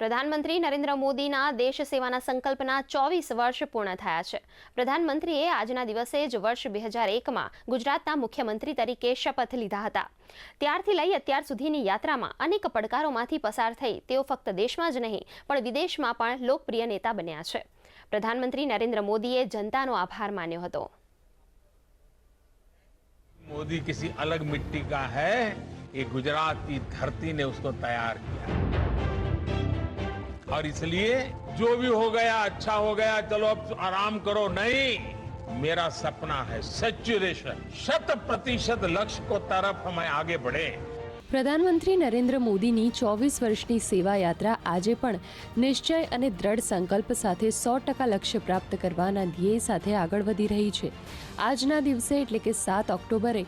પ્રધાનમંત્રી નરેન્દ્ર મોદીના દેશ સેવાના સંકલ્પના ચોવીસ વર્ષ પૂર્ણ થયા છે પ્રધાનમંત્રીએ આજના દિવસે જ વર્ષ બે હજાર એકમાં ગુજરાતના મુખ્યમંત્રી તરીકે શપથ લીધા હતા ત્યારથી લઈ અત્યાર સુધીની યાત્રામાં અનેક પડકારોમાંથી પસાર થઈ તેઓ ફક્ત દેશમાં જ નહીં પણ વિદેશમાં પણ લોકપ્રિય નેતા બન્યા છે પ્રધાનમંત્રી નરેન્દ્ર મોદીએ જનતાનો આભાર માન્યો હતો मोदी किसी अलग मिट्टी का है ये गुजरात की धरती ने उसको तैयार किया और इसलिए जो भी हो गया अच्छा हो गया, चलो अब आराम करो। नहीं, मेरा सपना है सेचुरेशन शत प्रतिशत लक्ष्य को तरफ़ हमें आगे बढ़े। પ્રધાનમંત્રી નરેન્દ્ર મોદીની ચોવીસ વર્ષની સેવા યાત્રા આજે પણ નિશ્ચય અને દ્રઢ સંકલ્પ સાથે સો ટકા લક્ષ્ય પ્રાપ્ત કરવાના ધ્યેય સાથે આગળ વધી રહી છે. આજના દિવસે એટલે કે સાત ઓક્ટોબરે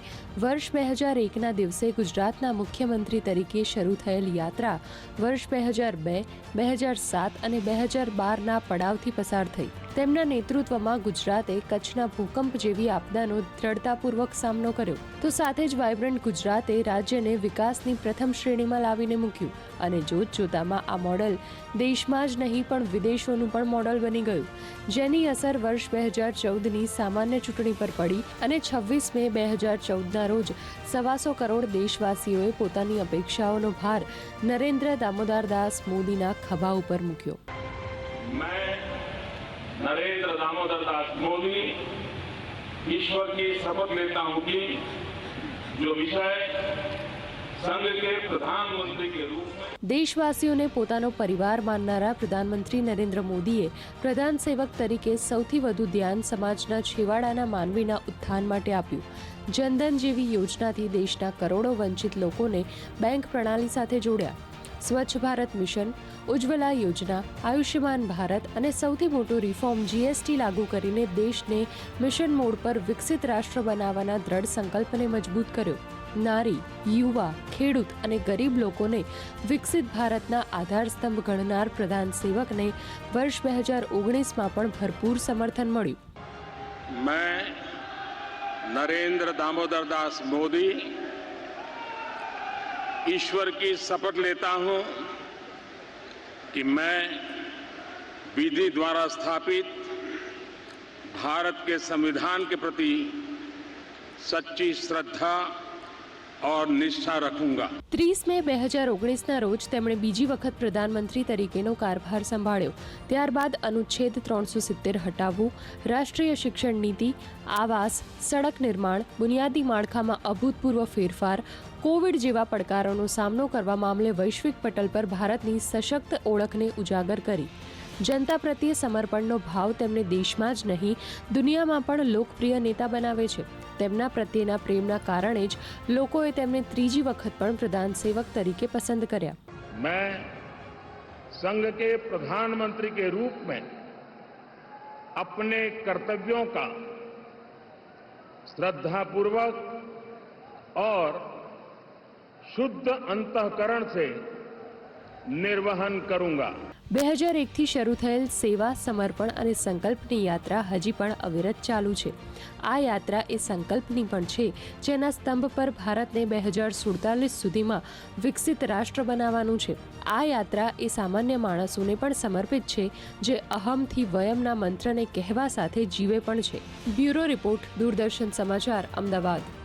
વર્ષ બે હજાર એકના દિવસે ગુજરાતના મુખ્યમંત્રી તરીકે શરૂ થયેલ યાત્રા વર્ષ બે હજાર બે બે હજાર સાત અને બે હજાર બારના પડાવથી પસાર થઈ. તેમના નેતૃત્વમાં ગુજરાતે કચ્છના ભૂકંપ જેવી આપદાનો દ્રઢતાપૂર્વક સામનો કર્યો. તો સાથે જ વાયબ્રન્ટ ગુજરાતે રાજ્યને વિકાસની પ્રથમ શ્રેણીમાં લાવીને મૂક્યું અને જોત જોતામાં આ મોડલ દેશમાં જ નહીં, પણ વિદેશોનું પણ મોડલ બની ગયું. જેની અસર વર્ષ બે હજાર ચૌદની સામાન્ય ચૂંટણી પર પડી અને છવ્વીસ મે બે હજાર ચૌદના રોજ સવાસો કરોડ દેશવાસીઓએ પોતાની અપેક્ષાઓનો ભાર નરેન્દ્ર દામોદર દાસ મોદીના ખભા ઉપર મૂક્યો. नरेंद्र दामोदर दास मोदी ईश्वर की शपथ लेता हूं कि जो विषय संघ के प्रधानमंत्री के रूप में દેશવાસીઓને પોતાનો પરિવાર માનનારા પ્રધાનમંત્રી નરેન્દ્ર મોદીએ પ્રધાન સેવક તરીકે સૌથી વધુ ધ્યાન સમાજના છેવાડાના માનવીના ઉત્થાન માટે આપ્યું જનધન જેવી યોજનાથી દેશના કરોડો વંચિત લોકોને બેંક પ્રણાલી સાથે જોડ્યા સ્વચ્છ ભારત મિશન, ઉજ્જવલા યોજના, આયુષ્યમાન ભારત અને સૌથી મોટું રિફોર્મ જીએસટી લાગુ કરીને દેશને મિશન મોડ પર વિકસિત રાષ્ટ્ર બનાવવાના દ્રઢ સંકલ્પને મજબૂત કર્યો. નારી, યુવા, ખેડૂત અને ગરીબ લોકોને વિકસિત ભારતના આધારસ્તંભ ગણનાર પ્રધાન સેવકને વર્ષ બે હજાર ઓગણીસમાં પણ ભરપૂર સમર્થન મળ્યું. મેં નરેન્દ્ર દામોદરદાસ મોદી ईश्वर की शपथ लेता हूं कि मैं विधि द्वारा स्थापित भारत के संविधान के प्रति सच्ची श्रद्धा और निष्ठा रखूंगा ત્રીસ મે બે હજાર ઓગણીસના રોજ તેમણે બીજી વખત પ્રધાનમંત્રી તરીકેનો કારભાર સંભાળ્યો ત્યારબાદ અનુચ્છેદ ત્રણસો સિત્તેર હટાવવું રાષ્ટ્રીય શિક્ષણ નીતિ આવાસ સડક નિર્માણ બુનિયાદી માળખામાં અભૂતપૂર્વ ફેરફાર કોવિડ જેવા પડકારોનો સામનો કરવા મામલે વૈશ્વિક પટલ પર ભારતની સશક્ત ઓળખને ઉજાગર કરી જનતા પ્રત્યે સમર્પણનો ભાવ તેમને દેશમાં જ નહીં દુનિયામાં પણ લોકપ્રિય નેતા બનાવે છે તેમના પ્રત્યેના પ્રેમના કારણે જ લોકોએ તેમને ત્રીજી વખત પણ પ્રધાન સેવક તરીકે પસંદ કર્યા मैं संघ के प्रधानमंत्री के रूप में अपने कर्तव्यों का श्रद्धापूर्वक और શુદ્ધ અંતઃકરણ સે નિર્વહન કરુંગા. બે હજાર એકથી શરૂ થયેલ સેવા, સમર્પણ અને સંકલ્પની યાત્રા હજી પણ અવિરત ચાલુ છે. આ યાત્રા એ સંકલ્પની પણ છે, જેના સ્તંભ પર ભારતને બે હજાર સુડતાલીસ સુધીમાં વિકસિત રાષ્ટ્ર બનાવવાનું છે. આ યાત્રા એ સામાન્ય માણસોને પણ સમર્પિત છે, જે અહમથી વયમના મંત્રને કહેવા સાથે જીવે પણ છે. બ્યુરો રિપોર્ટ, દૂરદર્શન સમાચાર, અમદાવાદ.